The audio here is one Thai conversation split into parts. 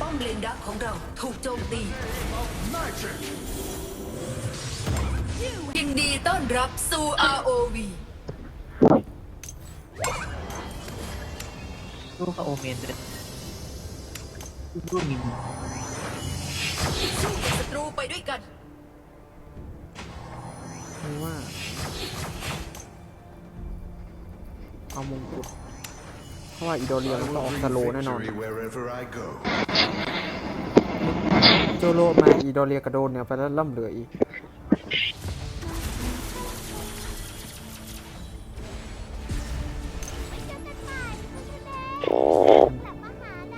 ป้อมเลนดักของเราถูกโจมตี ยินดีต้อนรับสู่ ROV ลูกกับโอเมนเลยลูกมีสู้กับศัตรูไปด้วยกันคือว่า เอามงกุฎเพราะว่าอีโดเรีย I มันต้องออก will ส bring โลว์แน่นอน victory wherever I go. โจโลมาอีโดเรียกระโดนเนี่ยไปแล้วล่ำเหลืออีก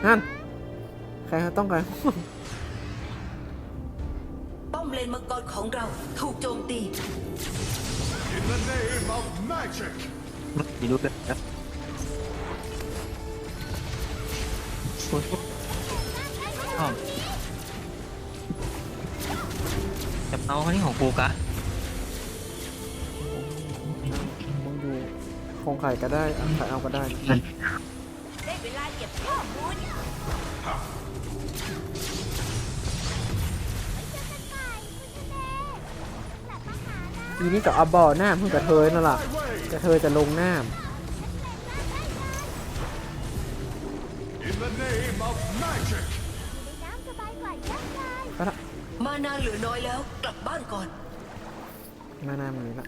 นั่นใครเขาต้องการ ป้อมเลนมังกรของเราถูกโจมตี In the name of magic, มีรูปเลยครับโอ้ยอ้าวจับเอาอันนี้ของกูกะมึงดูคงไข่ก็ได้อะใครเอาก็ได้ ได้เวลาเก็บข้อมูล อีนี่กับอับบอหน้าเพิ่งกระเทยนั่นแหละกระเทยจะลงหน้า in the name of magic, ก็ละมานาเหลือน้อยแล้วกลับบ้านก่อน มาหน้ามือละ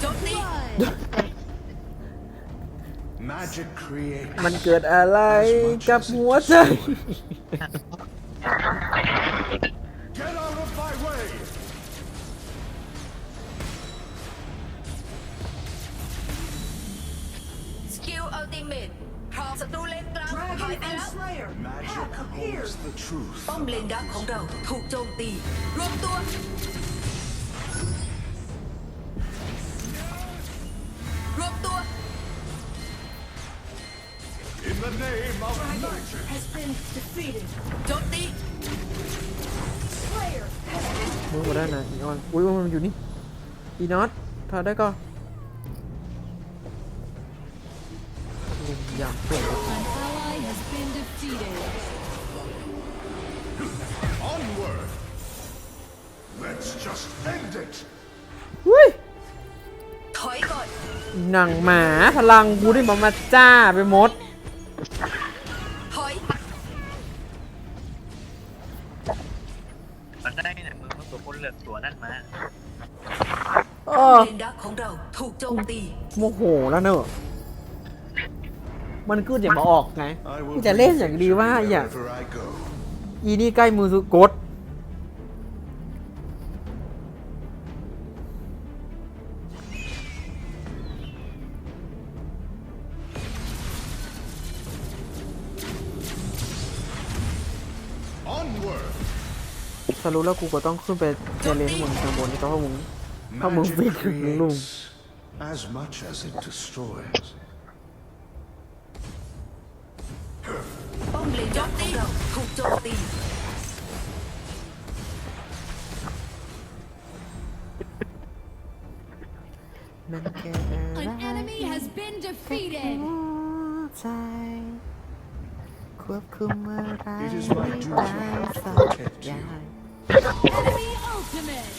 โจมตี magic creates. มันเกิดอะไรกับหัวใจ Get out of my way! สกิลอัลติเมทพร้อมศัตรูเลนกลางหายไปแล้ว Magic holds the truth. ป้อมเลนดักของเราถูกโจมตี รวมตัว โจมตีมึงมาได้นะอีออนอุ้ยมันอยู่นี่อีน็อตถอดได้ก็ลุงยำเพื่อน An ally has been defeated. onward! Let's just end it! อุ้ย ถอยก่อน หนังหมาพลังกูได้มามาจ้าไปหมด ได้เนี่ยมือมันตัวคนเหลือกตัวนั่นมาเอป้ออมเลนดักของเราถูกโจมตี โมโหแล้วเนอะมันกูจะมาออกไง I กู will จะ bring เล่นอย่างดีว่า victory อย่า wherever I go. อีนี่ใกล้มือสุกด Onward! สรุปแล้วกูก็ต้องขึ้นไปเจเลนข้างบนข้างบนนี่ก็เพราะมึงถ้ามึง Magic ฟิกมึงลุง creates as much as it destroys. ป้อมเลนดักของเราถูกโจมตีมันแค่ An enemy has been defeated. ใจควบคุมอะไร It is my duty ได้ to สัก protect อย่า you. ง Enemy ultimate.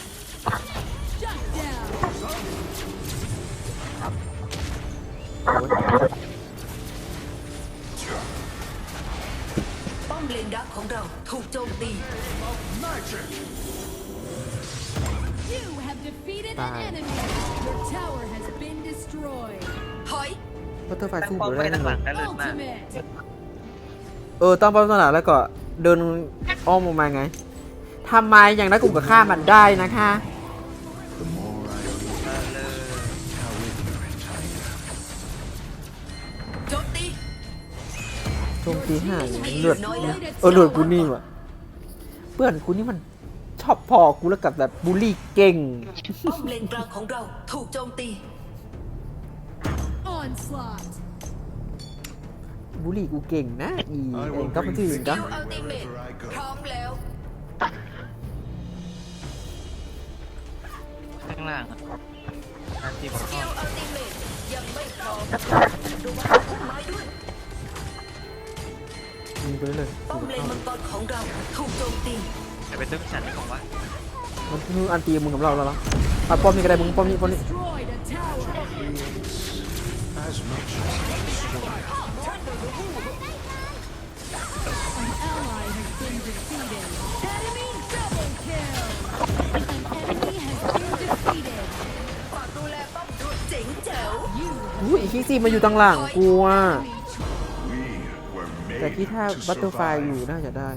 Shut down. ป้อมเลนดักของเราถูกโจมตี Magic! You have defeated an Bye. enemy. Your tower has been destroyed. ถอยบัตเตอร์ไฟตั้งสู้ป้อมกูไว้ได้ตั้งหเลลัยงได้เลยมาก Ultimate. เออตั้งเป้าหมายแล้วก็เดินอ้อมออกมาไง ทำไมอย่างนั้นกูก็ฆ่ามันได้นะคะ The more I realize how ignorant I am. โจมตีโจมตีห่างเลือดนะเออเลือดกูนี่ว่ะเพื่อนกูนี่มันชอบพอกูแล้วกับแบบบูลลี่เก่ง ป้อมเลนกลางของเราถูกโจมตี Onslaught. บูลลี่กูเก่งนะอี I เอ will งก็มา bring ที่อื่นก็คิว victory อัลติเมท wherever I พร้อ go. มแล้วางล่างอะอันที่ผมสชกิอลบอัลติเมทยังไม่พร้อมดูว่าพุ่มไม้ด้วยยิงไปเลยป้อมเลนมังกรของเราถูกโจมตีจะเป็นเรื่องฉันได้ของวะมันคืออันตีมึงกับเราแล้วเหรออะป้อมนี่ก็ได้มึงป้อมนี่ป้อมนี่ อุ้ยอีกคิกซี่มาอยู่ตั้งหลังกูอะ we were แต่ made ที่ถ้า to บัตเตอร์ไฟ survive. อยู่น่าจะได้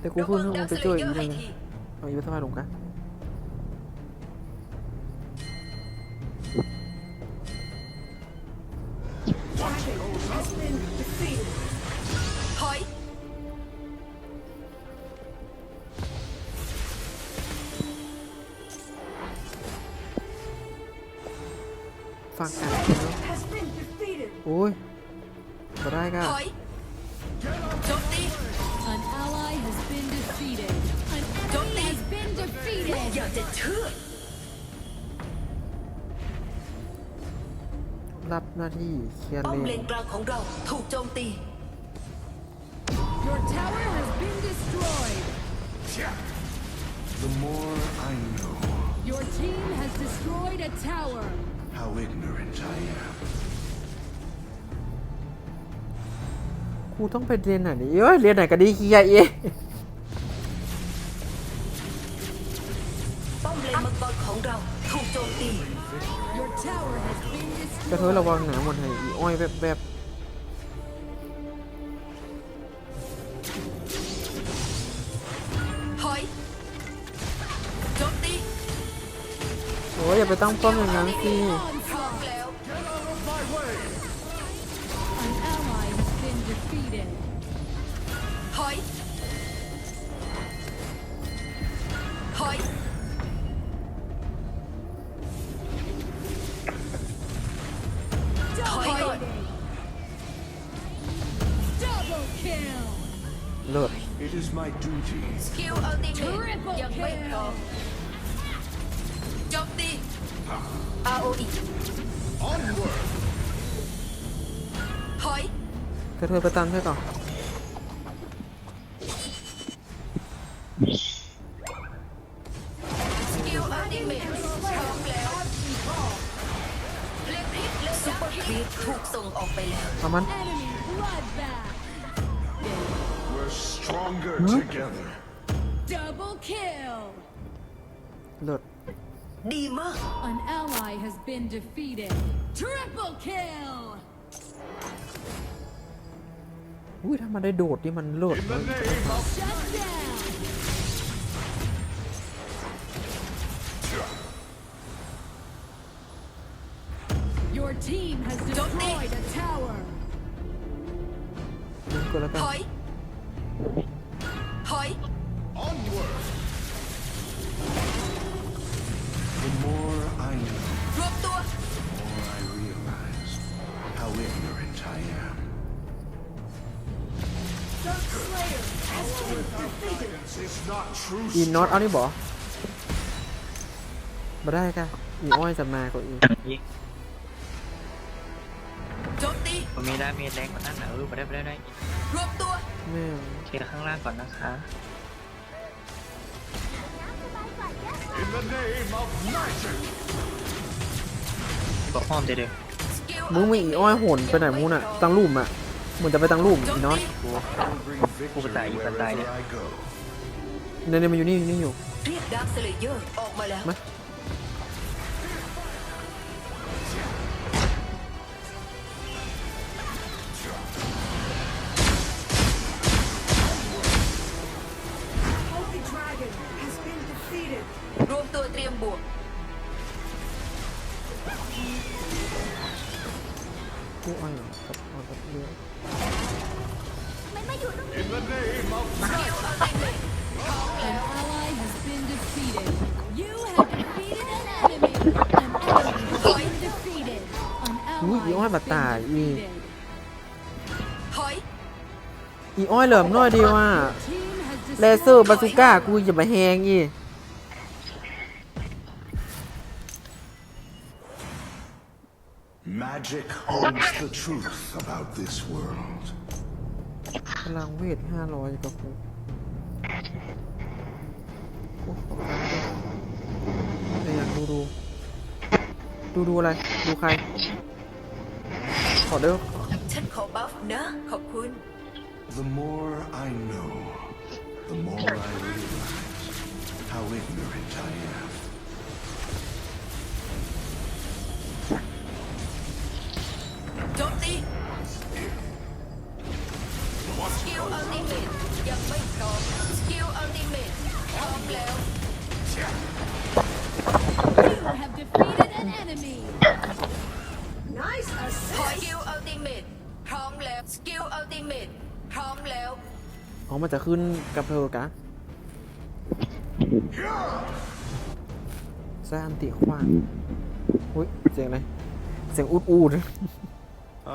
แต่กูระพูดวังให้มึดังกไปสเลช่วยเยอีอกร์เลให้ยทีเอาอีบัตเตอร์ไฟลงกัน ฟังกันโอ้ยมาได้ก็ถอยโจมตี An ally has been defeated. An enemy has been อ defeated. ยากจะเชื่อรับหน้าที่เคลียร์ป้อเลมเลนนกลางของเราถูกโจมตี Your tower has been destroyed. The more I know Your team has destroyed a tower. How ignorant I am. กูต้องไปเรียนไหนดิเอ้ยเรียนไหนก็ดีเคลียร์เองป้อมเลนมังกรของเราถูกโจมตี Your tower has been กระเทย destroyed. ระวังหนาหมดให้อีอ้อยแบบแบบถ ยอย่าไปตั้งป้อมอย่างนั้นสิ Onslaught. แล้ว An ally has been defeated. ถอยถอย Dominating. Double kill. เลิศ It is my duty สกิลอัลติเมท Triple ยังไม่พร้อม kill. โจมตี ROE onward. ถอยกระเทยไปตันให้ก่อนสกิลอัลติเมทพร้อมแล้วเลพิษและซุปเปอร์ครีปถูกส่งออกไปแล้ว เอามัน Enemy bloodbath. We're stronger together. Double kill. เลิศ ดีมาก An ally has been defeated. Triple kill. อุ้ยถ้ามันได้โดดนี่มันเลิศ In the name of Shut down. Your team has destroyed a tower. มึงก็แล้วกัน ถอย ถอย onward. อีน็อตเอานี่บอมาได้ค่ะอีอ้อยจะมาก็อีกยิงโจมตีผมมีดาเมจแรงกว่านั้นนะเออไปได้ไปได้ได้รวมตัวแม่งเคลียร์ข้างล่างก่อนนะคะ In the name of magic. บอกห้อมเดี๋ยวสกิลมึงมีอีอ้อยโหนไปไหนมูน่ะตั้งรูมอะมึงจะไปตั้งรูมโจอีมน็อต ตี I'll bring victory wherever I go. เนี่ยเนี่ยมันอยู่นี่อยู่นี่อยู่เรียกดักสเลเยอร์ออกมาแล้ว มา รวมตัวเตรียมบวก กูอ้อยเหรอกับอ้อยกับเรือ In the name of สกิลอัลติเมท อุ้ยอีอ้อยมาตายมีอีอ้อยเหลิมน้อยดีว่าเลเซอร์บาซูก้ากูอย่ามาแหงอีพลังเวทห้าร้อยกับกู อะไรอยากดูดูดูดูอะไร ดูใคร ขอเด้อฉันขอบัฟนะ ขอบคุณ The more I know, the more I realize how ignorant I am. จะขึ้นกับเธอกะซาอันติขวานอุ้ยเสียงอะไรเสียงอูดอูด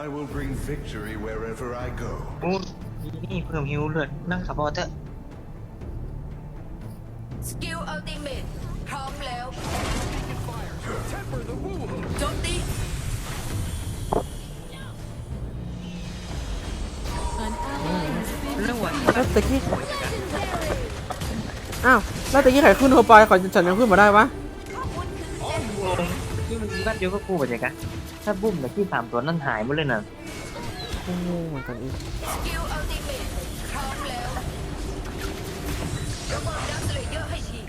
I will bring victory wherever I go. โอ้นี่เพิ่มฮิวเลือดนั่งขับบอเตอร์สกิลอัลติเมตพร้อมแล้วโจมตี แล้วตะกี้อ้าวแล้วตะกี้ใครขึ้นเธอไปขอฉันยังขึ้นมาได้วะที่มันมีบ้านเดียวก็กูแบบนี้กันถ้าบุ้มแต่ที่สามตัวนั่นหายหมดเลยนะงงเหมือนกันอีกสกิลอัลติเมตพร้อมแล้วระเบิดดักเลยเยอะให้ที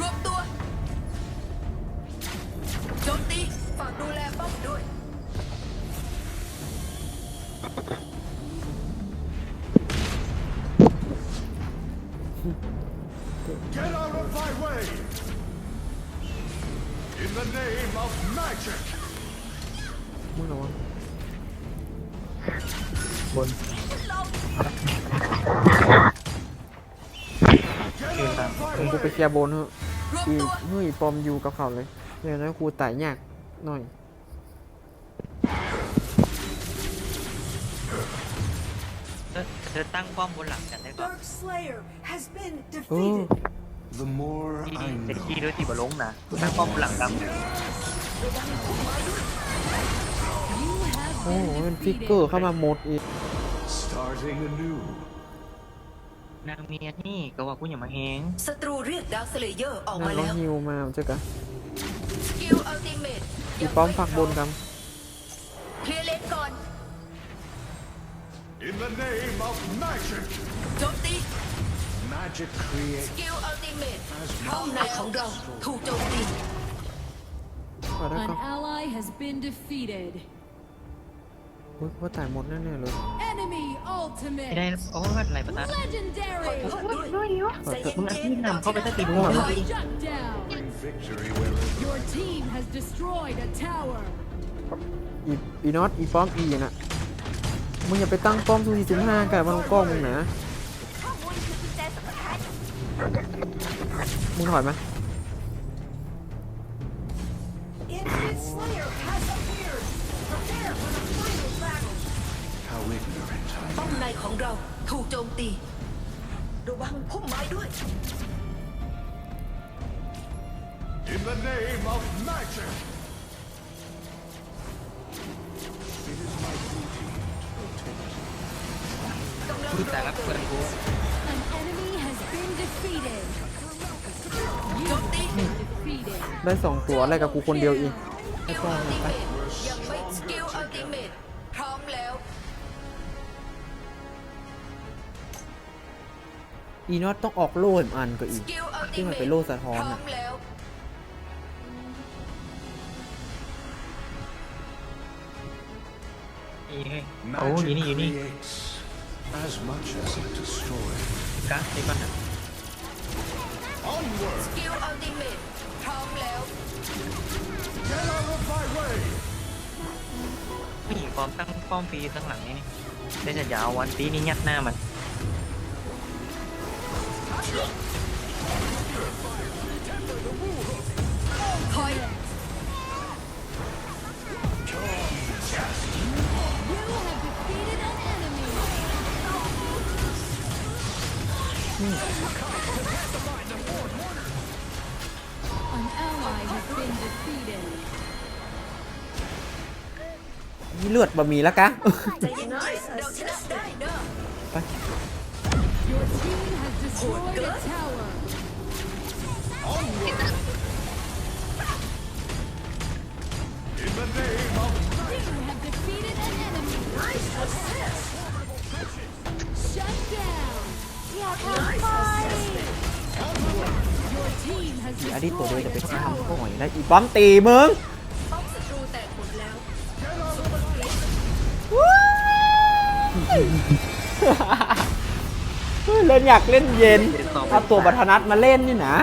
รวมตัวโจมตีฝากดูแลป้อมด้วย Get out of my way! In the name of magic! มึงเหรอวะบนยืนตามมึงกูไปเคลียร์โบนเถอะรวมอีตัวเฮ้ยปอมอยู่กับเขาเลยเดี๋ยวนะกูตายยากหน่อย เธอเธอตั้งป้อมบนหลังกันได้ก่อน Dark Slayer has been เออ defeated. The more ดี I ๆเซ็ก know, ซี่ด้วยที่บอลงนะตั้งป้อมบนหลังด You have โอ้โห been เป็นฟิกเกอ defeated. ร์เข้ามาหมดอีก starting anew. ำนางเมียนี่ก็ว่ากูอย่ามาแหงศัตรูเรียกดาวสเลเยอร์ออกนั่มานเราแล้วฮิวมาเจ้ากะสกิลอัลติเมตอีป้อมฝักบนกัน In the name of magic! โจมตี Magic creates สกิลอัลติเมตห้องในของเราถูกโจมตี ขอได้ An ก็ ally has been defeated. เฮ้ยว่าตายหมดแน่ๆเลย Enemy ไม่ได้ ultimate. โอ้ยอะไรประตา Legendary. ใจเย็ มึงอาที่ น นำเข้าไปตั้งตี โอ้ หัว โห Shut down. bring victory wherever Your team has destroyed a tower. อีอีน็อตอีป้อมอีน่ะ มึงอย่าไปตั้งป้อมซูซีสิบห้ากับมันกล้องมึงนะ มึงถอยมา Infinite Slayer has appeared. Prepare for the final battle. how ignorant I ๆป้อมในของเราถูกโจมตี ระวังพุ่มไม้ด้วย In the name of magic! You. พูดแต่ละเพื่อนกู An enemy has been defeated. You Don't have think- been defeated. ได้สองตัวอะไรกับกูคนเดียวอีกสกิลอัลติเมตยังไม่สกิลอัลติเมตพร้อมแล้ว อีน็อตต้องออกโล่ให้อันก็สอีกกิลอัลติที่เมมันตเป็นโล่สะท้อนพร้ออะ มแล้ว นี่เฮ้ยโอ้ย Magic นี่อยู่นี่ creates as much as it destroys. กั๊กนี่ก่อนนะ Onward! สกิลอัลติเมตพร้อมแล้ว Get out of my way! นี่ป้อมตั้งป้อมปีตั้งหลังนี่นี่ได้จะยาววันปีนี้ยัดหน้ามันถอย You have An ally has been defeated. นี่เลือดบะหมี่แล้วกะใจ อย่าทำไปอีอาริตัวเดียวจะไปทำก็หอยได้อีบัมตีมึงเล่นอยากเล่นเย็นเอาตัวบัทนัดมาเล่นนี่นะ